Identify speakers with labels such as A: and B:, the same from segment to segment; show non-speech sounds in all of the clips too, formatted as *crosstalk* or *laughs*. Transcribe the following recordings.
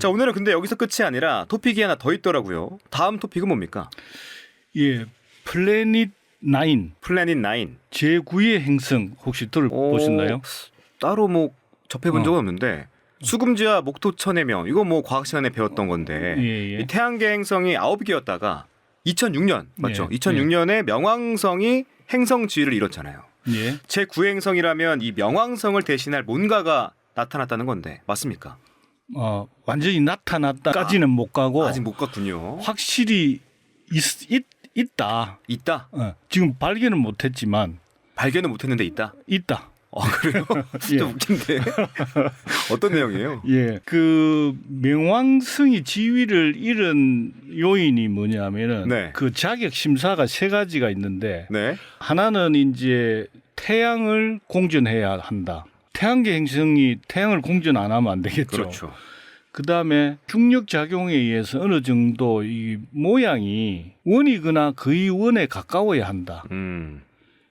A: 자 오늘은 근데 여기서 끝이 아니라 토픽이 하나 더 있더라고요. 다음 토픽은 뭡니까?
B: 예, 플래닛 9
A: 플래닛 9.
B: 제9의 행성 혹시 들어보셨나요?
A: 따로 뭐 접해본
B: 어.
A: 적은 없는데 수금지와 목토천의 명 이거 뭐 과학 시간에 배웠던 건데
B: 예, 예.
A: 이 태양계 행성이 9개였다가 2006년 맞죠?
B: 예,
A: 2006년에 명왕성이 행성 지위를 잃었잖아요.
B: 예.
A: 제 9행성이라면 이 명왕성을 대신할 뭔가가 나타났다는 건데 맞습니까?
B: 어, 완전히 나타났다까지는 못 가고
A: 아직 못 갔군요.
B: 확실히 있, 있, 있다.
A: 있다.
B: 어, 지금 발견은 못했지만
A: 발견은 못했는데 있다.
B: 있다.
A: 아 그래요? *laughs* 진짜
B: 예.
A: 웃긴데. *laughs* 어떤 내용이에요?
B: 예, 그 명왕성이 지위를 잃은 요인이 뭐냐면은
A: 네.
B: 그 자격 심사가 세 가지가 있는데
A: 네.
B: 하나는 이제 태양을 공전해야 한다. 태양계 행성이 태양을 공전 안 하면 안 되겠죠.
A: 그렇죠.
B: 그다음에 중력 작용에 의해서 어느 정도 이 모양이 원이거나 거의 원에 가까워야 한다.
A: 음.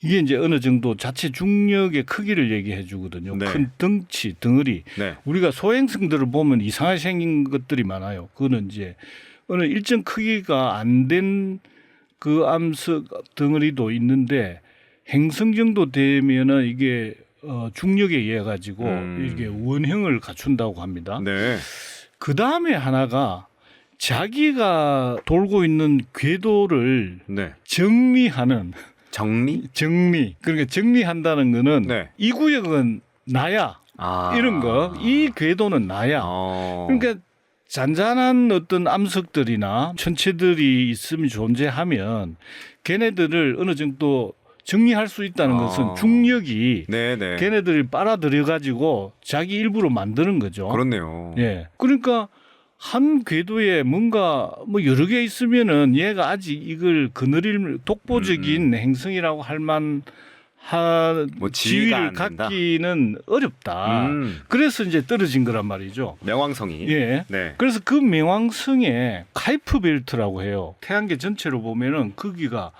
B: 이게 이제 어느 정도 자체 중력의 크기를 얘기해 주거든요.
A: 네.
B: 큰 덩치, 덩어리.
A: 네.
B: 우리가 소행성들을 보면 이상하게 생긴 것들이 많아요. 그거는 이제 어느 일정 크기가 안 된 그 암석 덩어리도 있는데 행성 정도 되면은 이게 어, 중력에 의해 가지고
A: 음.
B: 이게 원형을 갖춘다고 합니다.
A: 네.
B: 그 다음에 하나가 자기가 돌고 있는 궤도를
A: 네.
B: 정리하는
A: 정리?
B: 정리 그러니까 정리한다는 거는
A: 네.
B: 이 구역은 나야
A: 아.
B: 이런 거 이 궤도는 나야
A: 어.
B: 그러니까 잔잔한 어떤 암석들이나 천체들이 있으면 존재하면 걔네들을 어느 정도 정리할 수 있다는
A: 아.
B: 것은 중력이
A: 네, 네.
B: 걔네들을 빨아들여 가지고 자기 일부로 만드는 거죠.
A: 그렇네요.
B: 예. 그러니까 한 궤도에 뭔가 뭐 여러 개 있으면은 얘가 아직 이걸 그늘일 독보적인 행성이라고 할만
A: 하뭐 지위가
B: 지위를? 갖기는 어렵다.
A: 음.
B: 그래서 이제 떨어진 거란 말이죠.
A: 명왕성이.
B: 예.
A: 네.
B: 그래서 그 명왕성에 카이프 벨트라고 해요. 태양계 전체로 보면은 거기가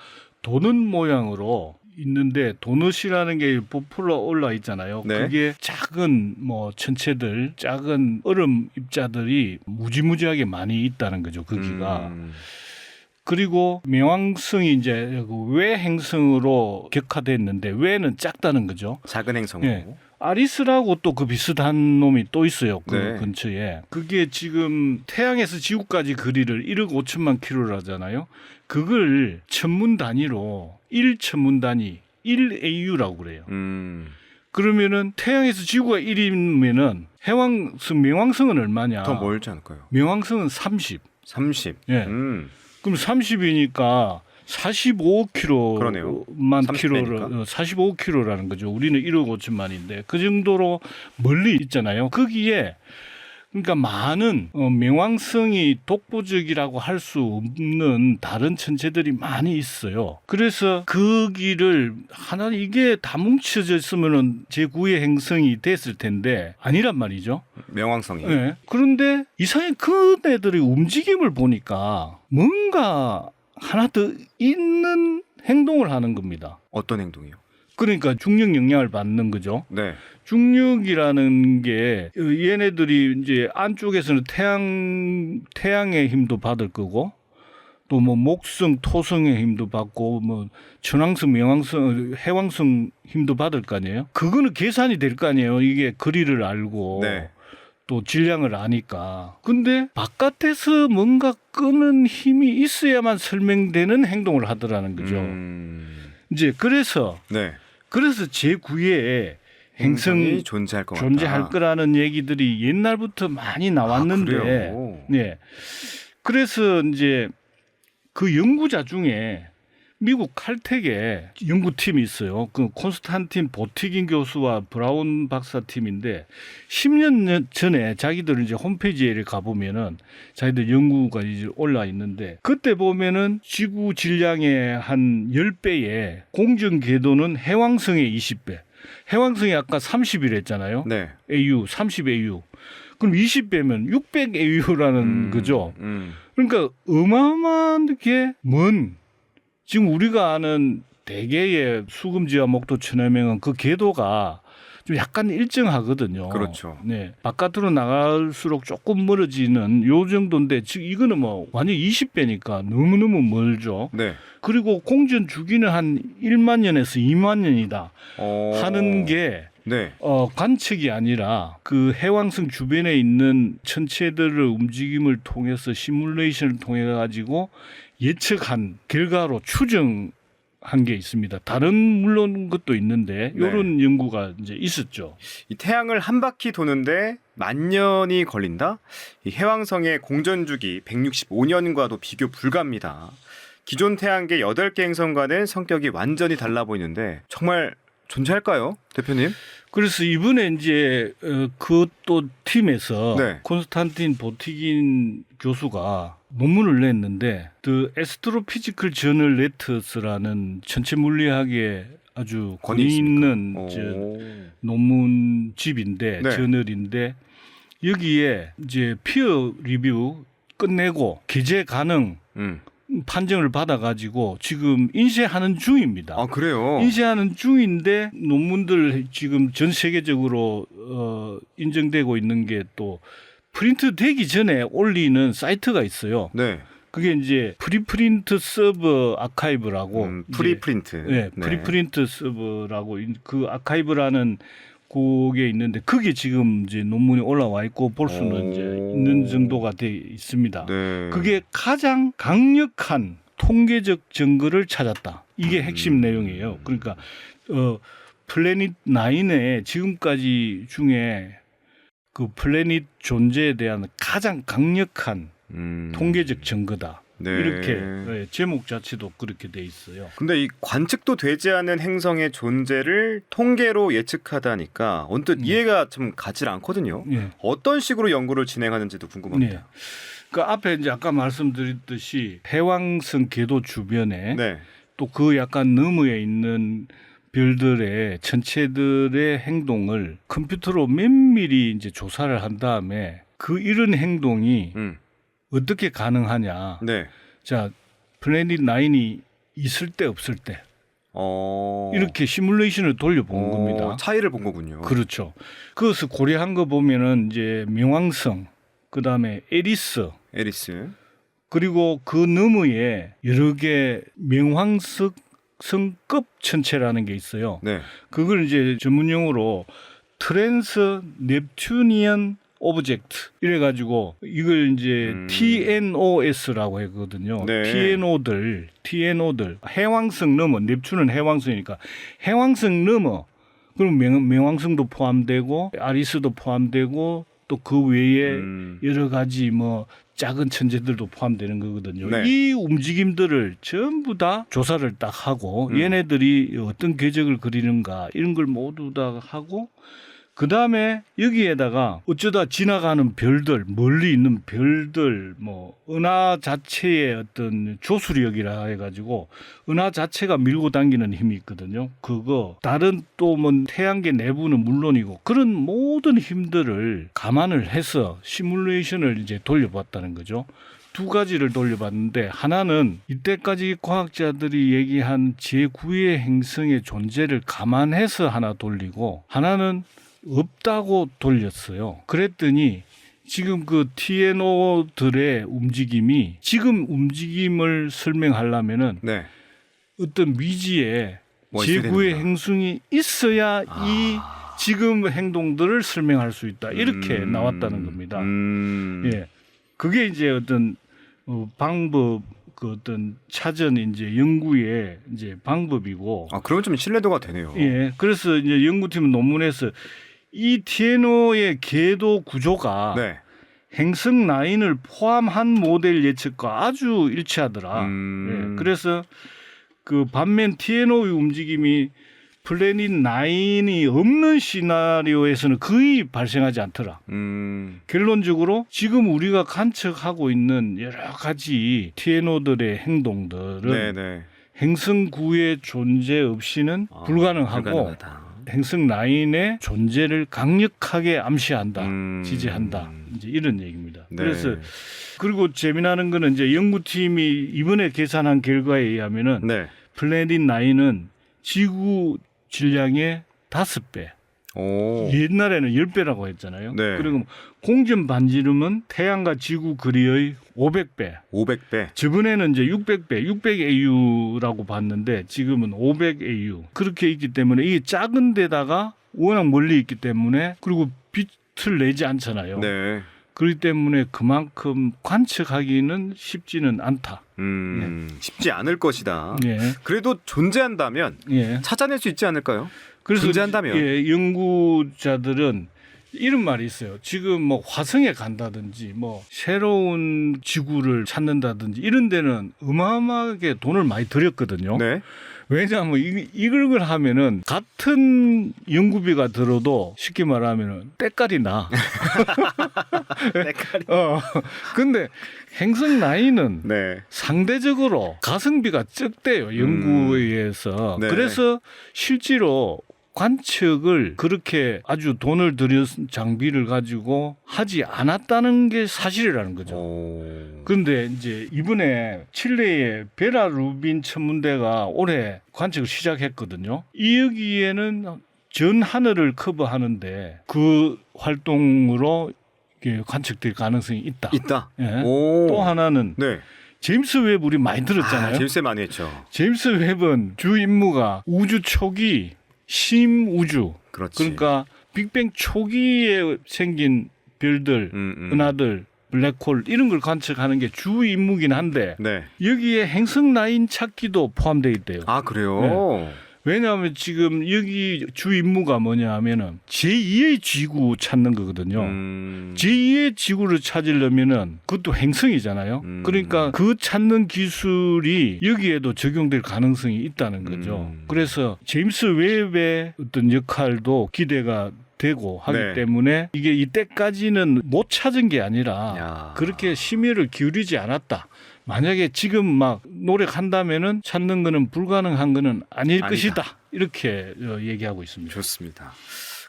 B: 도넛 모양으로 있는데 도넛이라는 게 부풀어 올라 있잖아요.
A: 네.
B: 그게 작은 뭐 천체들, 작은 얼음 입자들이 무지무지하게 많이 있다는 거죠. 거기가.
A: 음.
B: 그리고 명왕성이 이제 그 외행성으로 격화됐는데 외는 작다는 거죠.
A: 작은 행성으로.
B: 예. 아리스라고 또 그 비슷한 놈이 또 있어요. 그
A: 네.
B: 근처에. 그게 지금 태양에서 지구까지 거리를 1억 5천만 킬로라잖아요. 그걸 천문 단위로 1천문 단위 1AU라고 그래요.
A: 음.
B: 그러면은 태양에서 지구가 1이면은 해왕성 명왕성은 얼마냐?
A: 더 멀지 않을까요?
B: 명왕성은 30.
A: 30.
B: 예.
A: 음.
B: 그럼 30이니까 45km만
A: 그러네요.
B: 킬로를
A: 30배니까.
B: 45km라는 거죠. 우리는 1억 5천만인데 그 정도로 멀리 있잖아요. 거기에 그러니까 많은 어, 명왕성이 독보적이라고 할 수 없는 다른 천체들이 많이 있어요. 그래서 거기를 하나 이게 다 뭉쳐져 있으면은 제9의 행성이 됐을 텐데 아니란 말이죠.
A: 명왕성이.
B: 예. 그런데 이상하게 그네들의 움직임을 보니까 뭔가 하나 더 있는 행동을 하는 겁니다.
A: 어떤 행동이요?
B: 그러니까 중력 영향을 받는 거죠.
A: 네.
B: 중력이라는 게 얘네들이 이제 안쪽에서는 태양 태양의 힘도 받을 거고 또 뭐 목성, 토성의 힘도 받고 뭐 천왕성, 명왕성, 해왕성 힘도 받을 거 아니에요. 그거는 계산이 될 거 아니에요. 이게 거리를 알고
A: 네.
B: 또 질량을 아니까. 근데 바깥에서 뭔가 끄는 힘이 있어야만 설명되는 행동을 하더라는 거죠.
A: 음.
B: 이제 그래서
A: 네.
B: 그래서 제9의 행성
A: 행성이 존재할 것 같다.
B: 존재할 거라는 얘기들이 옛날부터 많이
A: 아,
B: 나왔는데,
A: 그래요?
B: 네. 그래서 이제 그 연구자 중에 미국 칼텍에 연구팀이 있어요. 그 콘스탄틴 보티긴 교수와 브라운 박사 팀인데 10년 전에 자기들 이제 홈페이지에 가보면은 자기들 연구가 이제 올라 있는데 그때 보면은 지구 질량의 한 10배에 공정 궤도는 해왕성의 20배. 해왕성이 아까 30일 했잖아요.
A: 네.
B: AU 30 AU. 그럼 20배면 600 AU라는
A: 음,
B: 거죠.
A: 음.
B: 그러니까 어마어마하게 먼 지금 우리가 아는 대개의 수금지와 목도 천해명은 그 궤도가 좀 약간 일정하거든요.
A: 그렇죠.
B: 네. 바깥으로 나갈수록 조금 멀어지는 요 정도인데 지금 이거는 뭐 완전 20배니까 너무너무 멀죠.
A: 네.
B: 그리고 공전 주기는 한 1만 년에서 2만 년이다
A: 어...
B: 하는 게
A: 네.
B: 어, 관측이 아니라 그 해왕성 주변에 있는 천체들의 움직임을 통해서 시뮬레이션을 통해 가지고 예측한 결과로 추정 한 게 있습니다. 다른 물론 것도 있는데
A: 네.
B: 이런 연구가 이제 있었죠.
A: 이 태양을 한 바퀴 도는데 만 년이 걸린다? 이 해왕성의 공전 주기 165년과도 비교 불가합니다. 기존 태양계 8개 행성과는 성격이 완전히 달라 보이는데 정말 존재할까요, 대표님?
B: 그래서 이번에 이제 어, 그또 팀에서
A: 네.
B: 콘스탄틴 보티긴 교수가 논문을 냈는데 The Astrophysical Journal Letters라는 천체 물리학에 아주
A: 권위?
B: 있는 저
A: 오.
B: 논문집인데
A: 네.
B: 저널인데 여기에 이제 피어 리뷰 끝내고 기재 가능
A: 음.
B: 판정을 받아가지고 지금 인쇄하는 중입니다.
A: 아 그래요?
B: 인쇄하는 중인데 논문들 지금 전 세계적으로 어, 인정되고 있는 게또 프린트 되기 전에 올리는 사이트가 있어요.
A: 네.
B: 그게 이제 프리프린트 서버 아카이브라고
A: 음,
B: 이제
A: 프리프린트.
B: 네, 프리프린트 서버라고 이- 그 아카이브라는 그게 있는데 그게 지금 이제 논문이 올라와 있고 볼 수는
A: 오.
B: 이제 있는 정도가 돼 있습니다.
A: 네.
B: 그게 가장 강력한 통계적 증거를 찾았다. 이게 핵심
A: 음.
B: 내용이에요. 그러니까 어 플래닛 9의 지금까지 중에 그 플래닛 존재에 대한 가장 강력한
A: 음.
B: 통계적 증거다.
A: 네.
B: 이렇게 예, 제목 자체도 그렇게 돼 있어요.
A: 근데 이 관측도 되지 않은 행성의 존재를 통계로 예측하다니까 언뜻
B: 음.
A: 이해가 좀 가질 않거든요.
B: 예.
A: 어떤 식으로 연구를 진행하는지도 궁금합니다.
B: 네. 그 앞에 이제 아까 말씀드렸듯이 해왕성 궤도 주변에
A: 네.
B: 또그 약간 너머에 있는 별들의 천체들의 행동을 컴퓨터로 면밀히 이제 조사를 한 다음에 그 이런 행동이
A: 음.
B: 어떻게 가능하냐.
A: 네.
B: 자, 플래닛 9이 있을 때 없을 때
A: 어.
B: 이렇게 시뮬레이션을 돌려본
A: 어,
B: 겁니다.
A: 차이를 본 거군요.
B: 그렇죠. 그것을 고려한 거 보면은 이제 명왕성, 그 다음에 에리스,
A: 에리스.
B: 그리고 그 너머에 여러 개 명왕성 성급 천체라는 게 있어요.
A: 네.
B: 그걸 이제 전문 용어로 트랜스 넵튜니언 오브젝트 이래 가지고 이걸 이제
A: 음.
B: TNOS라고 하거든요.
A: 네.
B: TNO들, TNO들 해왕성 넘어 넵튠은 해왕성이니까 해왕성 넘어 그럼 명, 명왕성도 포함되고 아리스도 포함되고 또 그 외에
A: 음.
B: 여러 가지 뭐 작은 천재들도 포함되는 거거든요.
A: 네.
B: 이 움직임들을 전부 다 조사를 딱 하고
A: 음.
B: 얘네들이 어떤 궤적을 그리는가 이런 걸 모두 다 하고 그 다음에 여기에다가 어쩌다 지나가는 별들, 멀리 있는 별들, 뭐, 은하 자체의 어떤 조수력이라 해가지고, 은하 자체가 밀고 당기는 힘이 있거든요. 그거, 다른 또 뭐, 태양계 내부는 물론이고, 그런 모든 힘들을 감안을 해서 시뮬레이션을 이제 돌려봤다는 거죠. 두 가지를 돌려봤는데 하나는 이때까지 과학자들이 얘기한 제9의 행성의 존재를 감안해서 하나 돌리고 하나는 없다고 돌렸어요. 그랬더니 지금 그 TNO들의 움직임이 지금 움직임을 설명하려면은
A: 네.
B: 어떤 미지에 제9의
A: 되는구나.
B: 행성이 있어야 이
A: 아.
B: 지금 행동들을 설명할 수 있다. 이렇게
A: 음.
B: 나왔다는 겁니다.
A: 음.
B: 예. 그게 이제 어떤 어, 방법 그 어떤 찾은 이제 연구의 이제 방법이고
A: 아, 그러면 좀 신뢰도가 되네요.
B: 예. 그래서 이제 연구팀 논문에서 이 TNO의 궤도 구조가
A: 네.
B: 행성 라인을 포함한 모델 예측과 아주 일치하더라.
A: 음.
B: 예. 그래서 그 반면 TNO의 움직임이 플래닛 9이 없는 시나리오에서는 거의 발생하지 않더라.
A: 음.
B: 결론적으로 지금 우리가 관측하고 있는 여러 가지 TNO들의 행동들은
A: 네, 네.
B: 행성구의 존재 없이는
A: 아,
B: 불가능하고
A: 불가능하다.
B: 행성 라인의 존재를 강력하게 암시한다,
A: 음.
B: 지지한다. 이제 이런 얘기입니다.
A: 네.
B: 그래서 그리고 재미나는 거는 이제 연구팀이 이번에 계산한 결과에 의하면은
A: 네.
B: 플래닛 9은 지구 질량의 다섯 배
A: 오.
B: 옛날에는 10배라고 했잖아요.
A: 네.
B: 그리고 공전 반지름은 태양과 지구 거리의 500배.
A: 500배.
B: 저번에는 이제 600배, 600AU라고 봤는데 지금은 500AU. 그렇게 있기 때문에 이게 작은 데다가 워낙 멀리 있기 때문에 그리고 빛을 내지 않잖아요.
A: 네.
B: 그렇기 때문에 그만큼 관측하기는 쉽지는 않다.
A: 음, 쉽지 않을 것이다.
B: 예.
A: 그래도 존재한다면
B: 예.
A: 찾아낼 수 있지 않을까요?
B: 그래서
A: 존재한다면.
B: 예, 연구자들은 이런 말이 있어요. 지금 뭐 화성에 간다든지 뭐 새로운 지구를 찾는다든지 이런 데는 어마어마하게 돈을 많이 들였거든요.
A: 네.
B: 왜냐하면 이, 이걸 하면은 같은 연구비가 들어도 쉽게 말하면은 때깔이 나. *laughs*
A: 때깔이.
B: 어. 근데 행성 나이는
A: 네.
B: 상대적으로 가성비가 적대요 연구에 의해서
A: 네.
B: 그래서 실제로 관측을 그렇게 아주 돈을 들여 장비를 가지고 하지 않았다는 게 사실이라는 거죠.
A: 오.
B: 그런데 이제 이번에 칠레의 베라 루빈 천문대가 올해 관측을 시작했거든요. 이 여기에는 전 하늘을 커버하는데 그 활동으로 관측될 가능성이 있다.
A: 있다.
B: 예.
A: 오.
B: 또 하나는
A: 네.
B: 제임스 웹 우리 많이 들었잖아요.
A: 아, 제임스 많이 했죠.
B: 제임스 웹은 주 임무가 우주 초기 심우주
A: 그렇지.
B: 그러니까 빅뱅 초기에 생긴 별들,
A: 음, 음.
B: 은하들, 블랙홀 이런 걸 관측하는 게 주 임무긴 한데
A: 네.
B: 여기에 행성 라인 찾기도 포함되어 있대요.
A: 아 그래요.
B: 왜냐하면 지금 여기 주 임무가 뭐냐 하면은 제2의 지구 찾는 거거든요.
A: 음.
B: 제2의 지구를 찾으려면은 그것도 행성이잖아요.
A: 음.
B: 그러니까 그 찾는 기술이 여기에도 적용될 가능성이 있다는 거죠.
A: 음.
B: 그래서 제임스 웹의 어떤 역할도 기대가 되고 하기
A: 네.
B: 때문에 이게 이때까지는 못 찾은 게 아니라
A: 야.
B: 그렇게 심의를 기울이지 않았다. 만약에 지금 막 노력한다면은 찾는 거는 불가능한 거는 아닐
A: 아니다.
B: 것이다. 이렇게 어, 얘기하고 있습니다.
A: 좋습니다.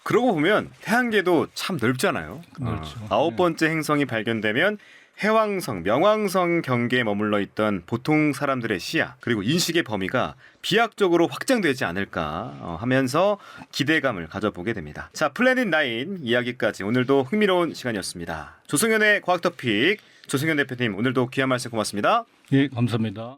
A: 그러고 보면 태양계도 참 넓잖아요.
B: 넓죠.
A: 어, 아홉 번째 행성이 발견되면 해왕성, 명왕성 경계에 머물러 있던 보통 사람들의 시야 그리고 인식의 범위가 비약적으로 확장되지 않을까 어, 하면서 기대감을 가져보게 됩니다. 자, 플래닛 9 이야기까지 오늘도 흥미로운 시간이었습니다. 조승현의 과학 토픽 조승현 대표님 오늘도 귀한 말씀 고맙습니다.
B: 예, 감사합니다.